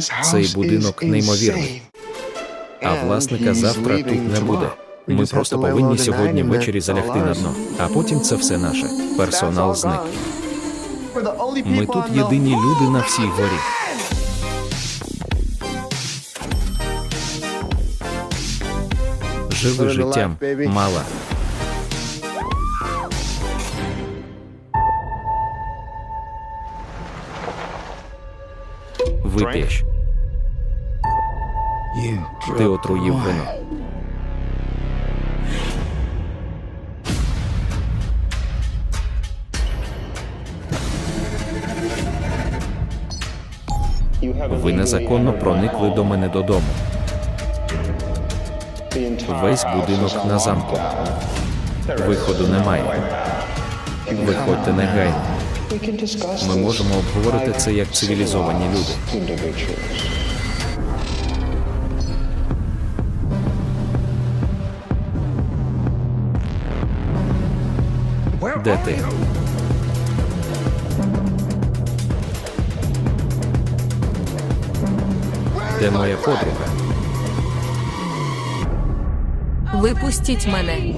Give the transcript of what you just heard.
Цей будинок неймовірний. А власника завтра тут не буде. Ми просто повинні сьогодні ввечері залягти на дно, а потім це все наше. Персонал зник. Ми тут єдині люди на всій горі. Живи життям, мала. Вип'єш. Ти отруїв вино. Ви незаконно проникли до мене додому. Весь будинок на замку. Виходу немає. Виходьте негайно. Ми можемо обговорити це як цивілізовані люди. Де ти? Де моя подруга? Випустіть мене.